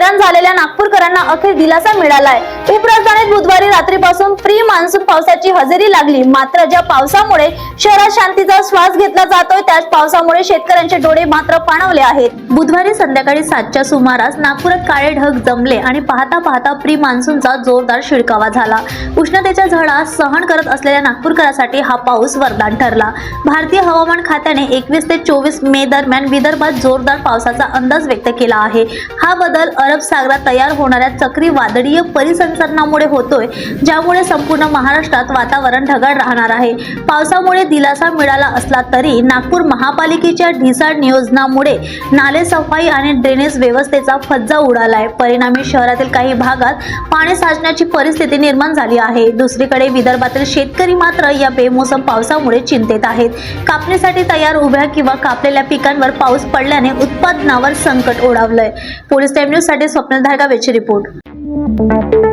हैराण झालेल्या नागपूरकरांना अखेर दिलासा मिळालाय. उपराजधानीत बुधवारी रात्रीपासून प्री मान्सून पावसाची हजेरी लागली. मात्र ज्या पावसामुळे शहरात शांतीचा श्वास घेतला जातोय त्याच पावसामुळे शेतकऱ्यांचे डोळे मात्र पाणवले आहेत. बुधवारी संध्याकाळी सातच्या सुमारास नागपुरात काळे ढग जमले आणि पाहता पाहता प्री मान्सूनचा जोरदार शिडकावा झाला. उष्णतेच्या झळा सहन करत असलेल्या नागपूरकरांसाठी हा पाऊस वरदान ठरला. भारतीय हवामान खात्याने एकवीस ते चोवीस मे दरम्यान विदर्भात जोरदार पावसाचा अंदाज व्यक्त केला आहे. हा बदल अरब सागरात तयार होणाऱ्या चक्रीवादळीय परिसंचरणामुळे होतोय ज्यामुळे संपूर्ण महाराष्ट्रात वातावरण ढगाळ राहणार आहे. पावसामुळे दिलासा मिळाला असला तरी नागपूर महापालिकेच्या ढिसाळ नियोजनामुळे नाले सफाई आणि ड्रेनेज व्यवस्थेचा फज्जा उडालाय. परिणामी शहरातील काही भागात पाणी साचण्याची परिस्थिती निर्माण झाली आहे. दुसरीकडे विदर्भातील शेतकरी मात्र या बेमोसम पावसामुळे चिंतेत आहेत. कापणीसाठी तयार उभ्या किंवा कापलेल्या पिकांवर पाऊस पडल्याने उत्पादनावर संकट ओढावलंय. पोलीस टाइम न्यूज साठी स्वप्नधार गावेची रिपोर्ट.